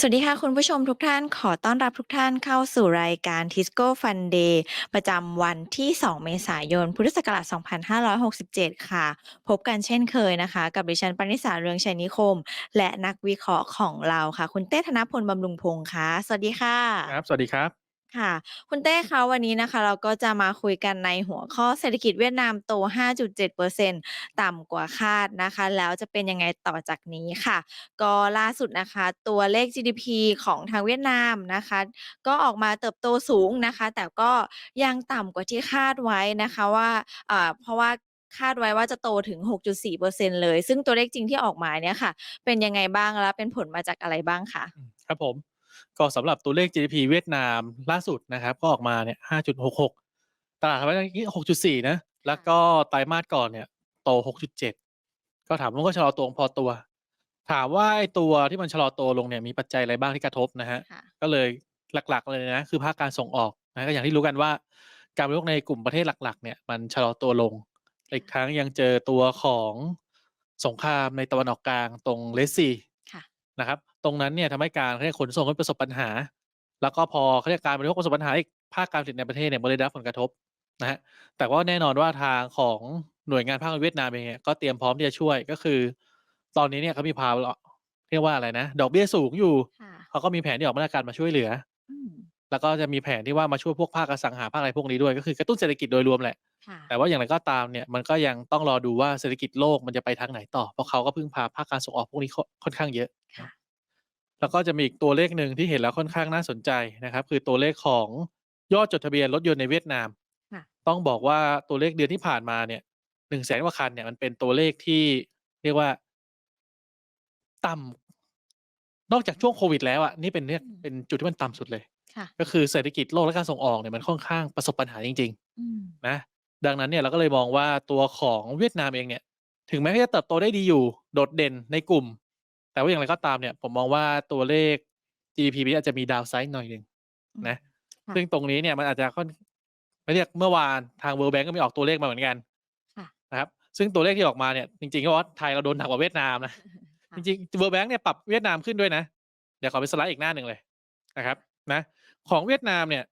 สวัสดีค่ะคุณผู้ชมทุกท่านขอต้อนรับทุกท่านเข้าสู่รายการ Tisco Fun Day ประจำวันที่ 2 เมษายน พุทธศักราช 2567 ค่ะ พบกันเช่นเคยนะคะ กับดิฉันปณิสาเรืองชัยนิคม และนักวิเคราะห์ของเราค่ะ คุณเต้ธนพลบำรุงพงศ์ค่ะ สวัสดีค่ะ ครับ สวัสดีครับ ค่ะ คุณเต้คะ วันนี้นะคะ เราก็จะมาคุยกันในหัวข้อเศรษฐกิจเวียดนามโต 5.7%ต่ำกว่าคาดนะคะ แล้วจะเป็นยังไงต่อจากนี้ค่ะ ก็ล่าสุดนะคะ ตัวเลข GDP ของทางเวียดนามนะคะ ก็ออกมาเติบโตสูงนะคะ แต่ก็ยังต่ำกว่าที่คาดไว้นะคะว่าอ่าเพราะว่าคาดไว้ว่าจะโตถึง 6.4%เลย ซึ่งตัวเลขจริงที่ออกมาเนี่ยค่ะ เป็นยังไงบ้างและเป็นผลมาจากอะไรบ้างคะ?อืม ครับผม ก็สำหรับตัวเลข GDP เวียดนามล่าสุดนะครับ ก็ออกมาเนี่ย5.66 ตลาดทำไว้เมื่อกี้6.4 นะ แล้วก็ไตรมาสก่อนเนี่ยโต 6.7 ก็ถามว่ามันก็ชะลอตัวพอตัว ถามว่าไอ้ตัวที่มันชะลอตัวลงเนี่ยมีปัจจัยอะไรบ้างที่กระทบนะครับค่ะก็เลยหลักๆเลยนะคือภาคการส่งออกนะก็อย่างที่รู้กันว่า การบริโภคในกลุ่มประเทศหลักๆ เนี่ยมันชะลอตัวลง อีกทั้งยังเจอตัวของสงครามในตะวันออกกลางตรง Red Sea ค่ะ นะครับ ตรงนั้นเนี่ยทำให้การเขาเรียกขนส่งก็ประสบปัญหา แล้วก็พอเขาเรียกการบริโภคประสบปัญหาอีกภาคการผลิตในประเทศเนี่ยมันเลยได้รับผลกระทบนะครับแต่ว่าแน่นอนว่าทางของหน่วยงานภาคเวียดนามเองเนี่ยก็เตรียมพร้อมที่จะช่วยก็คือ ตอนนี้เนี่ยเขามีภาวะเรียกว่าอะไรนะ ดอกเบี้ยสูงอยู่ค่ะเขาก็มีแผนที่ออกมาตรการมาช่วยเหลืออืมแล้วก็จะมีแผนที่ว่ามาช่วยพวกภาคอสังหาภาคอะไรพวกนี้ด้วยก็คือกระตุ้นเศรษฐกิจโดยรวมแหละค่ะ แต่ว่าอย่างไรก็ตามเนี่ยมันก็ยังต้องรอดูว่าเศรษฐกิจโลกมันจะไปทางไหนต่อ เพราะเขาก็พึ่งพาภาคการส่งออกพวกนี้ค่อนค่อนข้างเยอะค่ะแล้วก็จะมีอีกตัวเลขหนึ่งที่เห็นแล้วค่อนข้างน่าสนใจนะครับ คือตัวเลขของยอดจดทะเบียนรถยนต์ในเวียดนามค่ะต้องบอกว่าตัวเลขเดือนที่ผ่านมาเนี่ย100,000กว่าคันเนี่ยมันเป็นตัวเลขที่เรียกว่า ต่ำนอกจากช่วงโควิดแล้วอะนี่เป็นเรียกอืมเป็นจุดที่มันต่ำสุดเลยค่ะก็คือเศรษฐกิจโลกและการส่งออกเนี่ยมันค่อนข้างประสบปัญหาจริงอืมๆนะ ดังนั้นเนี่ยเราก็เลยมองว่าตัวของเวียดนามเองเนี่ย ถึงแม้ว่าจะเติบโตได้ดีอยู่โดดเด่นในกลุ่ม แต่ว่าอย่างไรก็ตามเนี่ย ผมมองว่าตัวเลข GDP ปีนี้อาจจะมี downside หน่อยหนึ่งอืมนะค่ะซึ่งตรงนี้เนี่ยมันอาจจะค่อนเขาเรียกเมื่อวานทาง World Bank ก็มีออกตัวเลขมาเหมือนกันค่ะนะครับ ซึ่งตัวเลขที่ออกมาเนี่ยจริงๆก็ว่าไทยเราโดนหนักกว่าเวียดนามนะค่จะริงๆ World Bank เนี่ยปรับเวียดนามขึ้นด้วยนะ เดี๋ยวขอไปสไลด์อีกหน้าหนึ่งเลยนะครับนะ ของเวียดนามเนี่ย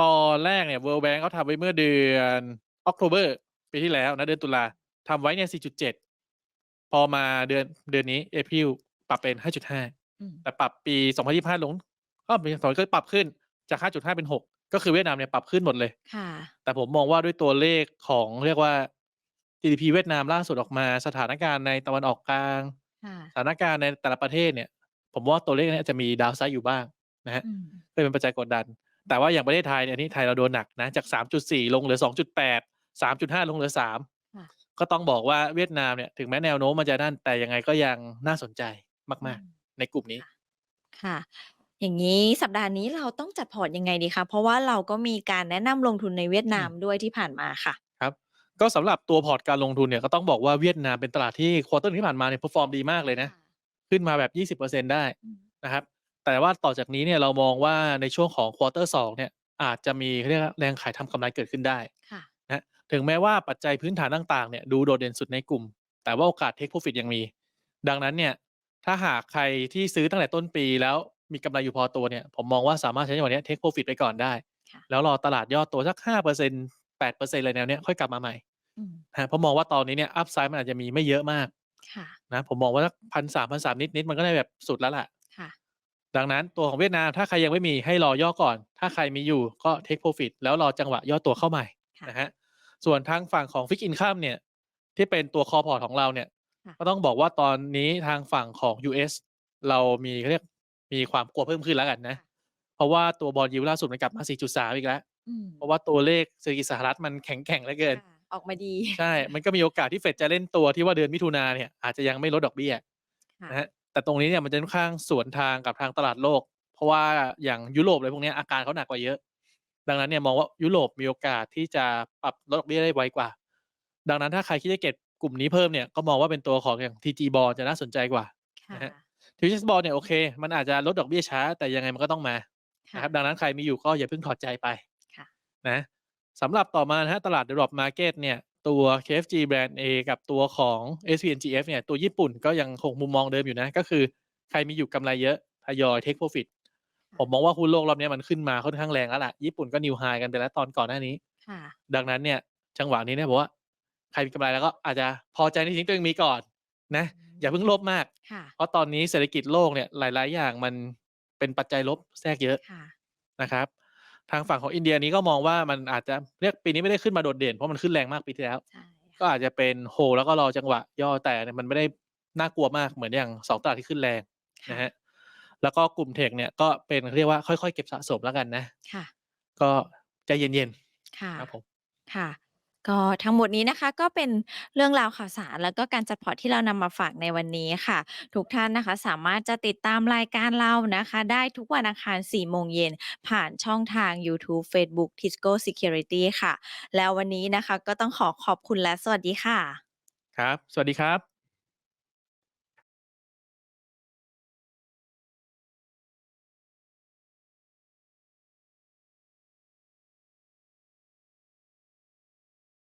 ตอนแรกเนี่ย World Bank เขาทำไว้เมื่อเดือน October ปีที่แล้วนะเดือนตุลาทำไว้เนี่ย 4.7 พอมาเดือนเดือนนี้ April ปรับเป็น 5.5อืมแต่ปรับปี 2025 ลงก็ปี2ก็ปรับขึ้นจาก 5.5 เป็น 6 ก็คือเวียดนามเนี่ยปรับขึ้นหมดเลย ค่ะ แต่ผมมองว่าด้วยตัวเลขของเรียกว่า GDP เวียดนามล่าสุดออกมาสถานการณ์ในตะวันออกกลางค่ะสถานการณ์ในแต่ละประเทศเนี่ย ผมว่าตัวเลขเนี้ยจะมี downside อยู่บ้างนะครับอืมก็เป็นปัจจัยกดดัน แต่ว่าอย่างประเทศไทยเนี่ยอันนี้ไทยเราโดนหนักนะจาก 3.4 ลงเหลือ 2.8 3.5ลงเหลือ3ค่ะก็ต้องบอกว่าเวียดนามเนี่ยถึงแม้แนวโน้มมันจะนั่นแต่ยังไงก็ยังน่าสนใจอืมากมๆในกลุ่มนี้ค่ะค่ะอย่างงี้สัปดาห์นี้เราต้องจัดพอร์ตยังไงดีคะ?เพราะว่าเราก็มีการแนะนำลงทุนในเวียดอืนามมด้วยที่ผ่านมาค่ะครับ ก็สำหรับตัวพอร์ตการลงทุนเนี่ยก็ต้องบอกว่าเวียดนามเป็นตลาดที่ควอเตอร์ที่ผ่านมาเนี่ยเพอร์ฟอร์มดีมากเลยนะค่ะขึ้นมาแบบ 20%ได้อืมนะครับ แต่ว่าต่อจากนี้เนี่ยเรามองว่าในช่วงของควอเตอร์2เนี่ยอาจจะมีเขาเรียกว่าแรงขายทำกำไรเกิดขึ้นได้ค่ะนะครับ ถึงแม้ว่าปัจจัยพื้นฐานต่างๆเนี่ยดูโดดเด่นสุดในกลุ่ม แต่ว่าโอกาส Take Profit ยังมี ดังนั้นเนี่ยถ้าหากใครที่ซื้อตั้งแต่ต้นปีแล้วมีกำไรอยู่พอตัวเนี่ยผมมองว่าสามารถใช้จังหวะเนี้ย Take Profit ไปก่อนได้ค่ะแล้วรอตลาดย่อตัวสัก5% 8%อะไรแนวเนี้ยค่อยกลับมาใหม่อืมนะครับเพราะมองว่าตอนนี้เนี่ย Upside มันอาจจะมีไม่เยอะมากค่ะนะผมมองว่าสัก1,300 1,300นิดๆมันก็ได้แบบสุดแล้วแหละค่ะดังนั้นตัวของเวียดนามถ้าใครยังไม่มีให้รอย่อก่อน ถ้าใครมีอยู่ก็ Take Profit แล้วรอจังหวะย่อตัวเข้าใหม่ค่ะนะครับ ส่วนทางฝั่งของ Fixed Income เนี่ย ที่เป็นตัว Core Port ของเราเนี่ยค่ะก็ต้องบอกว่าตอนนี้ทางฝั่งของ US เรามีเขาเรียกมีความกลัวเพิ่มขึ้นแล้วกันนะค่ะเพราะว่าตัว Bond Yield ล่าสุดมันกลับมา 4.3 อีกแล้วอืมเพราะว่าตัวเลขเศรษฐกิจสหรัฐมันแข็งแกร่งเหลือเกินค่ะออกมาดี ใช่ มันก็มีโอกาสที่เฟดจะเล่นตัวที่ว่าเดือนมิถุนาเนี่ย อาจจะยังไม่ลดดอกเบี้ยค่ะนะครับแต่ตรงนี้เนี่ยมันจะค่อนข้างสวนทางกับทางตลาดโลก เพราะว่าอย่างยุโรปอะไรพวกเนี้ยอาการเขาหนักกว่าเยอะ ดังนั้นเนี่ยมองว่ายุโรปมีโอกาสที่จะปรับลดดอกเบี้ยได้ไวกว่า ดังนั้นถ้าใครคิดจะเก็บกลุ่มนี้เพิ่มเนี่ยก็มองว่าเป็นตัวของอย่าง TG Bond จะน่าสนใจกว่าค่ะนะฮะ Treasury Bond เนี่ยโอเค มันอาจจะลดดอกเบี้ยช้า แต่ยังไงมันก็ต้องมาค่ะนะครับดังนั้นใครมีอยู่ก็อย่าเพิ่งถอดใจไปค่ะนะสำหรับต่อมานะครับตลาด Developed Market เนี่ยตัว KFG Brand A กับตัวของ SPNGF เนี่ยตัวญี่ปุ่นก็ยังคงมุมมองเดิมอยู่นะ ก็คือใครมีอยู่กำไรเยอะทยอย take profit ผมมองว่าหุ้นโลกรอบเนี้ยมันขึ้นมาค่อนข้างแรงแล้วล่ะ ญี่ปุ่นก็ New High กันไปแล้วตอนก่อนหน้านี้ ค่ะ ดังนั้นเนี่ย จังหวะนี้เนี่ยผมว่าใครมีกำไรแล้วก็อาจจะพอใจในสิ่งที่ตัวเองมีก่อนนะ อย่าเพิ่งโลภมาก ค่ะ เพราะตอนนี้เศรษฐกิจโลกเนี่ยหลาย ๆ อย่างมันเป็นปัจจัยลบแทรกเยอะค่ะ นะครับ ทางฝั่งของอินเดียนี้ก็มองว่ามันอาจจะเรียกปีนี้ไม่ได้ขึ้นมาโดดเด่นเพราะมันขึ้นแรงมากปีที่แล้ว ใช่ก็อาจจะเป็นโฮลแล้วก็รอจังหวะย่อแต่เนี่ยมันไม่ได้น่ากลัวมากเหมือนอย่างสองตลาดที่ขึ้นแรงค่ะนะฮะ แล้วก็กลุ่มเทคเนี่ยก็เป็นเรียกว่าค่อยๆ เก็บสะสมแล้วกันนะค่ะ ก็ใจเย็นค่ะๆครับผมค่ะก็ทั้งหมดนี้นะคะก็เป็นเรื่องราวข่าวสาร แล้วก็การจัดพอร์ตที่เรานำมาฝากในวันนี้ค่ะ ทุกท่านนะคะสามารถจะติดตามรายการเรานะคะ ได้ทุกวันอังคาร 4 โมงเย็นผ่านช่องทางยูทูบเฟซบุ๊ก Tisco Security ค่ะ แล้ววันนี้นะคะก็ต้องขอขอบคุณและสวัสดีค่ะ ครับ สวัสดีครับ